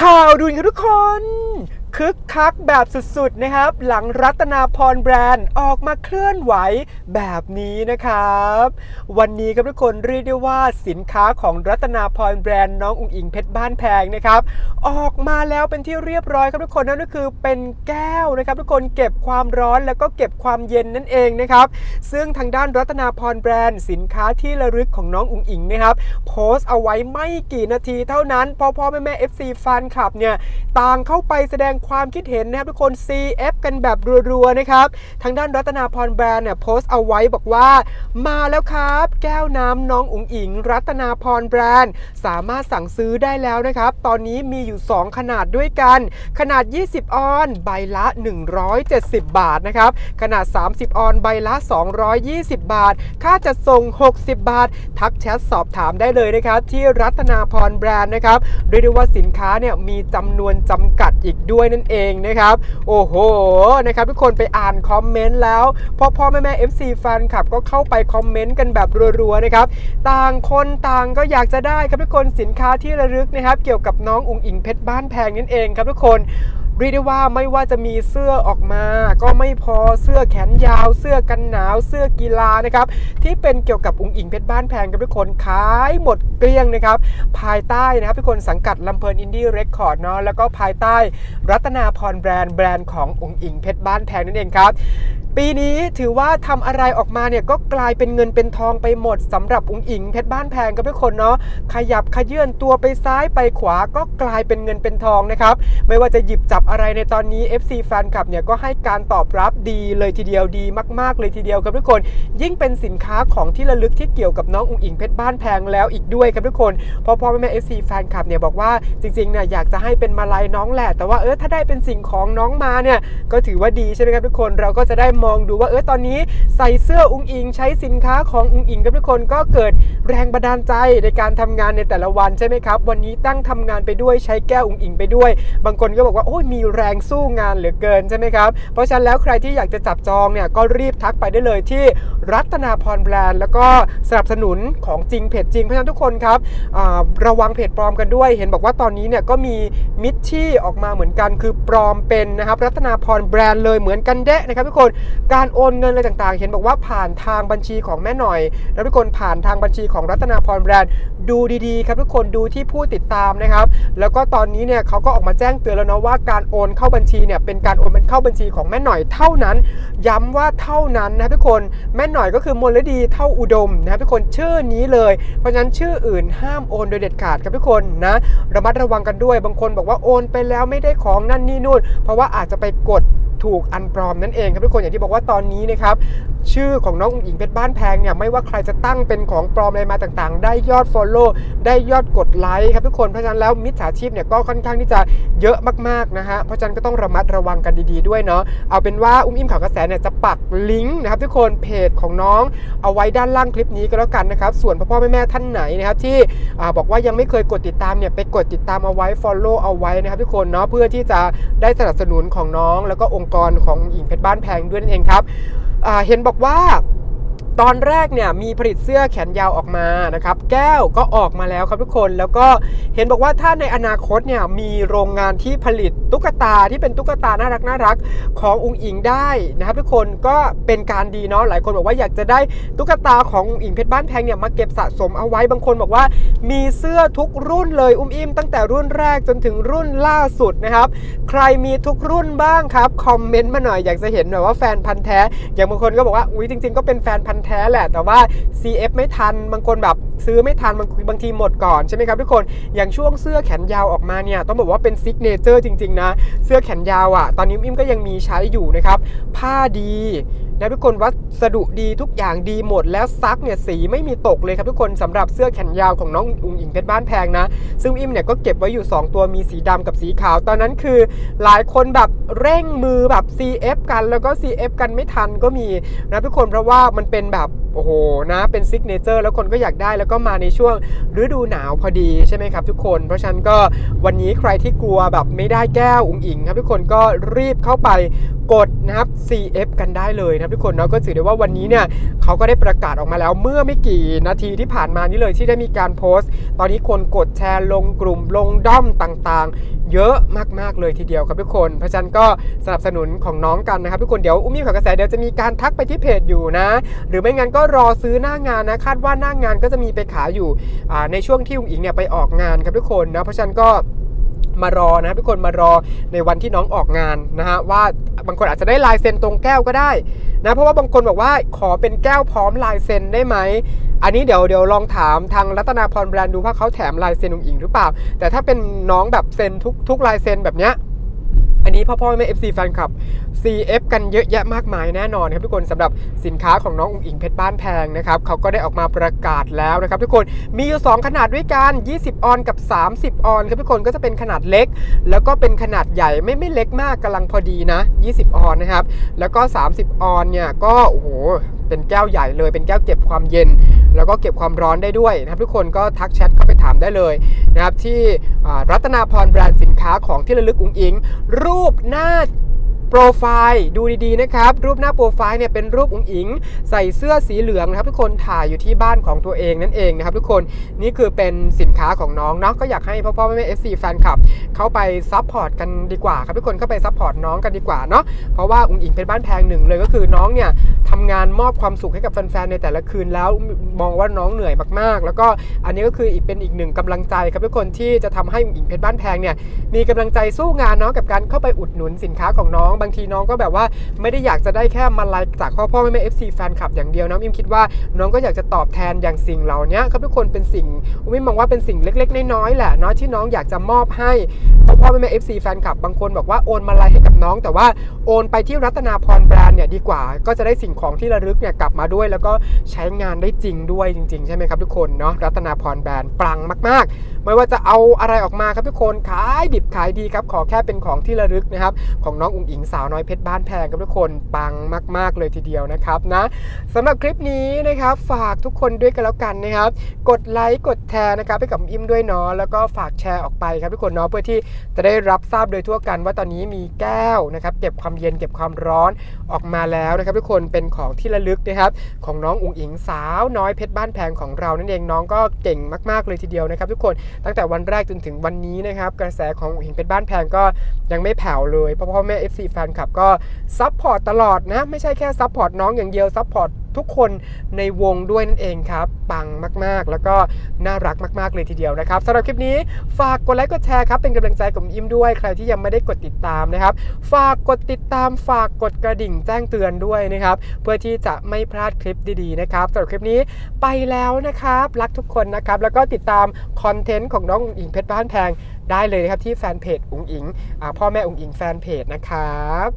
ข่าวด่วนครับทุกคน คึกคักแบบสุดๆนะครับ หลังรัตนาพรแบรนด์ออกมาเคลื่อนไหวแบบนี้นะครับ วันนี้ครับทุกคนเรียกได้ว่าสินค้าของรัตนาพรแบรนด์น้องอุ๋งอิงเพชรบ้านแพงนะครับ ออกมาแล้วเป็นที่เรียบร้อยครับทุกคนนั่นก็คือเป็นแก้วนะครับ ทุกคนเก็บความร้อนแล้วก็เก็บความเย็นนั่นเองนะครับซึ่งทางด้านรัตนาพรแบรนด์สินค้าที่ระลึกของน้องอุ๋งอิงนะครับโพสต์เอาไว้ไม่กี่นาทีเท่านั้นพอพ่อแม่แม่ FC แฟนคลับเนี่ยต่างเข้าไปแสดงความคิดเห็นนะครับทุกคน CF กันแบบรัวๆนะครับ ทางด้านรัตนาพรแบรนด์เนี่ยโพสต์เอาไว้บอกว่า มาแล้วครับ แก้วน้ำน้องอุ๋งอิง รัตนาพรแบรนด์ สามารถสั่งซื้อได้แล้วนะครับ ตอนนี้มีอยู่ 2 ขนาดด้วยกัน ขนาด 20 ออน ใบละ 170 บาทนะครับ ขนาด 30 ออน ใบละ 220 บาท ค่าจัดส่ง 60 บาท ทักแชทสอบถามได้เลยนะครับ ที่รัตนาพรแบรนด์นะครับเรียกได้ว่าสินค้าเนี่ยมีจำนวนจำกัดอีกด้วยนั่นเองนะครับ โอ้โหนะครับทุกคนไปอ่านคอมเมนต์แล้วพ่อพ่อแม่แม่ FC แฟนคลับก็เข้าไปคอมเมนต์กันแบบรัวๆนะครับต่างคนต่างก็อยากจะได้ครับทุกคนสินค้าที่ระลึกนะครับ เกี่ยวกับน้องอุ๋งอิงเพชรบ้านแพงนั่นเองครับทุกคน เรียกได้ว่าไม่ว่าจะมีเสื้อออกมา ก็ไม่พอเสื้อแขนยาว เสื้อกันหนาว เสื้อกีฬานะครับที่เป็นเกี่ยวกับอุ๋งอิงเพชรบ้านแพงกับทุกคนขายหมดเกลี้ยงนะครับภายใต้นะครับทุกคนสังกัดลำเพลินอินดี้เรคคอร์ดเนาะแล้วก็ภายใต้รัตนาพรแบรนด์แบรนด์ของอุ๋งอิงเพชรบ้านแพงนั่นเองครับ ปีนี้ถือว่าทำอะไรออกมาเนี่ยก็กลายเป็นเงินเป็นทองไปหมดสำหรับอุ๋งอิงเพชรบ้านแพงกับทุกคนเนาะขยับขยื่นตัวไปซ้ายไปขวาก็กลายเป็นเงินเป็นทองนะครับไม่ว่าจะหยิบจับอะไรในตอนนี้ FC แฟนคลับเนี่ยก็ให้การตอบรับดีเลยทีเดียวดีมาก ๆ เลยทีเดียวครับทุกคน ยิ่งเป็นสินค้าของที่ระลึกที่เกี่ยวกับน้องอุ๋งอิงเพชรบ้านแพงแล้วอีกด้วยครับทุกคนพราะพ่อแม่แม่ FC แฟนคลับเนี่ยบอกว่าจริงๆเนี่ยอยากจะให้เป็นมาลัยน้องแหละแต่ว่าเออถ้าได้เป็นสิ่งของน้องมาเนี่ยก็ถือว่าดีใช่ไหมครับทุกคนเราก็จะได้มองดูว่าเออตอนนี้ใส่เสื้ออุงอิงใช้สินค้าของอุงอิงกับทุกคนก็เกิด แรงบันดาลใจในการทำงานในแต่ละวันใช่ไหมครับ วันนี้ตั้งทำงานไปด้วยใช้แก้วอุ๋งอิงไปด้วย บางคนก็บอกว่าโอ้ยมีแรงสู้งานเหลือเกินใช่ไหมครับ เพราะฉะนั้นแล้วใครที่อยากจะจับจองเนี่ยก็รีบทักไปได้เลยที่รัตนาพรแบรนด์ แล้วก็สนับสนุนของจริงเพจจริงเพราะฉะนั้นทุกคนครับระวังเพจปลอมกันด้วย เห็นบอกว่าตอนนี้เนี่ยก็มีมิชชี่ออกมาเหมือนกันคือปลอมเป็นนะครับรัตนาพรแบรนด์เลยเหมือนกันเดะนะครับทุกคนการโอนเงินอะไรต่างๆ เห็นบอกว่าผ่านทางบัญชีของแม่หน่อย แล้วทุกคนผ่านทางบัญชีของของรัตนาพรแบรนด์ดูดีๆ ครับทุกคนดูที่ผู้ติดตามนะครับ แล้วก็ตอนนี้เนี่ยเขาก็ออกมาแจ้งเตือนแล้วนะว่าการโอนเข้าบัญชีเนี่ยเป็นการโอนเข้าบัญชีของแม่หน่อยเท่านั้น ย้ำว่าเท่านั้นนะทุกคนแม่หน่อยก็คือมลดีเท่าอุดมนะครับทุกคนชื่อนี้เลย เพราะฉะนั้นชื่ออื่นห้ามโอนโดยเด็ดขาดครับทุกคนนะระมัดระวังกันด้วยบางคนบอกว่าโอนไปแล้วไม่ได้ของนั่นนี่นู่น เพราะว่าอาจจะไปกด ถูกอันปลอมนั่นเองครับทุกคนอย่างที่บอกว่าตอนนี้นะครับชื่อของน้องอุ๋งอิงเพชรบ้านแพงเนี่ยไม่ว่าใครจะตั้งเป็นของปลอมอะไรมาต่างๆ ได้ยอด Follow ได้ยอดกดไลค์ครับทุกคนเพราะฉะนั้นแล้วมิจฉาชีพเนี่ยก็ค่อนข้างที่จะเยอะมากๆนะฮะเพราะฉะนั้นก็ต้องระมัดระวังกันดีๆด้วยเนาะเอาเป็นว่าอุ้มอิ่มข่าวกระแสเนี่ยจะปักลิงก์นะครับทุกคนเพจของน้องเอาไว้ด้านล่างคลิปนี้ก็แล้วกันนะครับส่วนพ่อพ่อแม่แม่ท่านไหนนะครับที่บอกว่ายังไม่เคยกดติดตามเนี่ยไปกดติดตามเอาไว้ Follow เอาไว้นะครับทุกคนเนาะเพื่อที่จะได้สนับสนุนของน้องแล้วก็องค์กรของหญิงเพชรบ้านแพงด้วยนั่นเองครับเห็นบอกว่า ตอนแรกเนี่ยมีผลิตเสื้อแขนยาวออกมานะครับแก้วก็ออกมาแล้วครับทุกคนแล้วก็เห็นบอกว่าถ้าในอนาคตเนี่ยมีโรงงานที่ผลิตตุ๊กตาที่เป็นตุ๊กตาน่ารักน่ารักของอุงอิงได้นะครับทุกคนก็เป็นการดีเนาะหลายคนบอกว่าอยากจะได้ตุ๊กตาของอุงอิงเพชรบ้านแพงเนี่ยมาเก็บสะสมเอาไว้บางคนบอกว่า มีเสื้อทุกรุ่นเลยอุ้มอิ่มตั้งแต่รุ่นแรกจนถึงรุ่นล่าสุดนะครับใครมีทุกรุ่นบ้างครับคอมเมนต์มาหน่อยอยากจะเห็นหน่อยว่าแฟนพันธ์แท้อย่างบางคนก็บอกว่าอุ้ยจริง ๆ ก็เป็นแฟนพันธ์แท้แหละ แต่ว่า CF ไม่ทัน บางคนแบบซื้อไม่ทัน บางบางทีหมดก่อนใช่ไหมครับทุกคน อย่างช่วงเสื้อแขนยาวออกมาเนี่ย ต้องบอกว่าเป็นซิกเนเจอร์จริง ๆ นะ เสื้อแขนยาวอะ่ะ ตอนนี้อิมก็ยังมีใช้อยู่นะครับ ผ้าดี นะทุกคนวัสดุดีทุกอย่างดีหมดแล้วซักเนี่ยสีไม่มีตกเลยครับทุกคนสำหรับเสื้อแขนยาวของน้องอุงอิงเพชรบ้านแพงนะ ซึ่งอิมเนี่ยก็เก็บไว้อยู่ 2 ตัวมีสีดำกับสีขาว ตอนนั้นคือหลายคนแบบเร่งมือแบบ CF กันแล้วก็ CF กันไม่ทันก็มีนะทุกคนเพราะว่ามันเป็นแบบโอ้โหนะเป็นซิกเนเจอร์แล้วคนก็อยากได้แล้วก็มาในช่วงฤดูหนาวพอดีใช่ไหมครับทุกคน เพราะฉะนั้นก็วันนี้ใครที่กลัวแบบไม่ได้แก้วอุงอิงครับทุกคนก็รีบเข้าไป กดนะครับ CF กันได้เลยนะทุกคนเนาะก็ถือได้ว่าวันนี้เนี่ยเขาก็ได้ประกาศออกมาแล้วเมื่อไม่กี่นาทีที่ผ่านมานี้เลยที่ได้มีการโพสต์ ตอนนี้คนกดแชร์ลงกลุ่มลงด้อมต่างๆ เยอะมากๆเลยทีเดียวครับทุกคนเพราะฉะนั้นก็สนับสนุนของน้องกันนะครับทุกคนเดี๋ยวอุ้มมีข่าวกระแสเดี๋ยวจะมีการทักไปที่เพจอยู่นะ หรือไม่งั้นก็รอซื้อหน้างานนะคาดว่าหน้างานก็จะมีไปขายอยู่ในช่วงที่อุ้งอิงเนี่ยไปออกงานครับทุกคนนะเพราะฉะนั้นก็ มารอนะครับทุกคนมารอในวันที่น้องออกงานนะฮะว่าบางคนอาจจะได้ลายเซ็นตรงแก้วก็ได้นะเพราะว่าบางคนบอกว่าขอเป็นแก้วพร้อมลายเซ็นได้ไหมอันนี้เดี๋ยวเดี๋ยวลองถามทางรัตนาพรแบรนด์ดูว่าเขาแถมลายเซ็นอุ้งอิงหรือเปล่า แต่ถ้าเป็นน้องแบบเซ็นทุกทุกลายเซ็นแบบเนี้ย อันนี้พ่อพ่อแม่ FC แฟนคลับ CF กันเยอะแยะมากมายแน่นอนครับทุกคนสำหรับสินค้าของน้องอุ๋งอิงเพชรบ้านแพงนะครับเขาก็ได้ออกมาประกาศแล้วนะครับทุกคนมีอยู่ 2 ขนาดด้วยกัน 20 ออนกับ 30 ออนครับทุกคนก็จะเป็นขนาดเล็ก แล้วก็เป็นขนาดใหญ่ไม่ไม่เล็กมากกำลังพอดีนะ 20 ออนนะครับแล้วก็ 30 ออนเนี่ยก็โอ้โห เป็นแก้วใหญ่เลยเป็นแก้วเก็บความเย็น แล้วก็เก็บความร้อนได้ด้วยนะครับทุกคนก็ทักแชทเข้าไปถามได้เลยนะครับที่รัตนาพรแบรนด์สินค้าของที่ระลึกอุ๋งอิง รูปหน้าโปรไฟล์ดูดีๆนะครับ รูปหน้าโปรไฟล์เนี่ยเป็นรูปอุ๋งอิง ใส่เสื้อสีเหลืองนะครับทุกคนถ่ายอยู่ที่บ้านของตัวเองนั่นเองนะครับทุกคนนี่คือเป็นสินค้าของน้องเนาะก็อยากให้พ่อพ่อแม่แม่เอฟซีแฟนคลับ เข้าไปซัพพอร์ตกันดีกว่าครับทุกคนเข้าไปซัพพอร์ตน้องกันดีกว่าเนาะเพราะว่าอุ๋งอิงเป็นบ้านแพงหนึ่งเลยก็คือน้องเนี่ย ทำงานมอบความสุขให้กับแฟนๆในแต่ละคืนแล้วมองว่าน้องเหนื่อยมากๆ แล้วก็อันนี้ก็คืออีกเป็นอีกหนึ่งกำลังใจครับทุกคนที่จะทำให้อุ๋งอิงเพชรบ้านแพงเนี่ยมีกำลังใจสู้งานเนาะกับการเข้าไปอุดหนุนสินค้าของน้อง บางทีน้องก็แบบว่าไม่ได้อยากจะได้แค่มาไลค์จากพ่อพ่อแม่แม่เอฟซีแฟนคลับอย่างเดียวนะอิมคิดว่าน้องก็อยากจะตอบแทนอย่างสิ่งเหล่านี้ครับทุกคนเป็นสิ่งอุ้มมองว่าเป็นสิ่งเล็ก ๆ น้อยๆแหละเนาะที่น้องอยากจะมอบให้พ่อพ่อแม่แม่เอฟซีแฟนคลับบางคนบอกว่าโอนมาไลค์ให้กับน้อง แต่ว่าโอนไปที่รัตนาพรแบรนด์เนี่ยดีกว่าก็จะได้สิ่งของที่ระลึกเนี่ยกลับมาด้วย แล้วก็ใช้งานได้จริงด้วยจริง ๆ ใช่ไหมครับทุกคนเนาะรัตนาพรแบรนด์ปังมาก ๆ ไม่ว่าจะเอาอะไรออกมาครับทุกคนขายดิบขายดีครับขอแค่เป็นของที่ระลึกนะครับของน้องอุ๋งอิงสาวน้อยเพชรบ้านแพงครับทุกคนปังมาก ๆ เลยทีเดียวนะครับนะสำหรับคลิปนี้นะครับฝากทุกคนด้วยกันแล้วกันนะครับ กดไลค์กดแชร์นะครับให้กับอิมด้วยเนาะแล้วก็ฝากแชร์ออกไปครับทุกคนเนาะเพื่อที่จะได้รับทราบโดยทั่วกันว่าตอนนี้มีแก้วนะครับเก็บความเย็นเก็บความร้อนออกมาแล้วนะครับทุกคนเป็นของที่ระลึกนะครับ ของน้องอุ๋งอิงสาวน้อยเพชรบ้านแพงของเรานั่นเองน้องก็เก่งมาก ๆ เลยทีเดียวนะครับ ทุกคนตั้งแต่วันแรกจนถึงวันนี้นะครับ กระแสของอุ๋งอิงเพชรบ้านแพงก็ยังไม่แผ่วเลยเพราะพ่อแม่ FC แฟนคลับก็ซัพพอร์ตตลอดนะไม่ใช่แค่ซัพพอร์ตน้องอย่างเดียวซัพพอร์ต ทุกคนในวงด้วยนั่นเองครับปังมากๆ แล้วก็น่ารักมาก ๆ เลยทีเดียวนะครับสำหรับคลิปนี้ฝากกดไลค์กดแชร์ครับเป็นกำลังใจกับอิมด้วย ใครที่ยังไม่ได้กดติดตามนะครับ ฝากกดติดตามฝากกดกระดิ่งแจ้งเตือนด้วยนะครับเพื่อที่จะไม่พลาดคลิปดีๆนะครับสำหรับคลิปนี้ไปแล้วนะครับรักทุกคนนะครับแล้วก็ติดตามคอนเทนต์ของน้องอิงเพชรบ้านแพงได้เลยนะครับที่แฟนเพจอุ๋งอิงอพ่อแม่อุ๋งอิงแฟนเพจนะครับ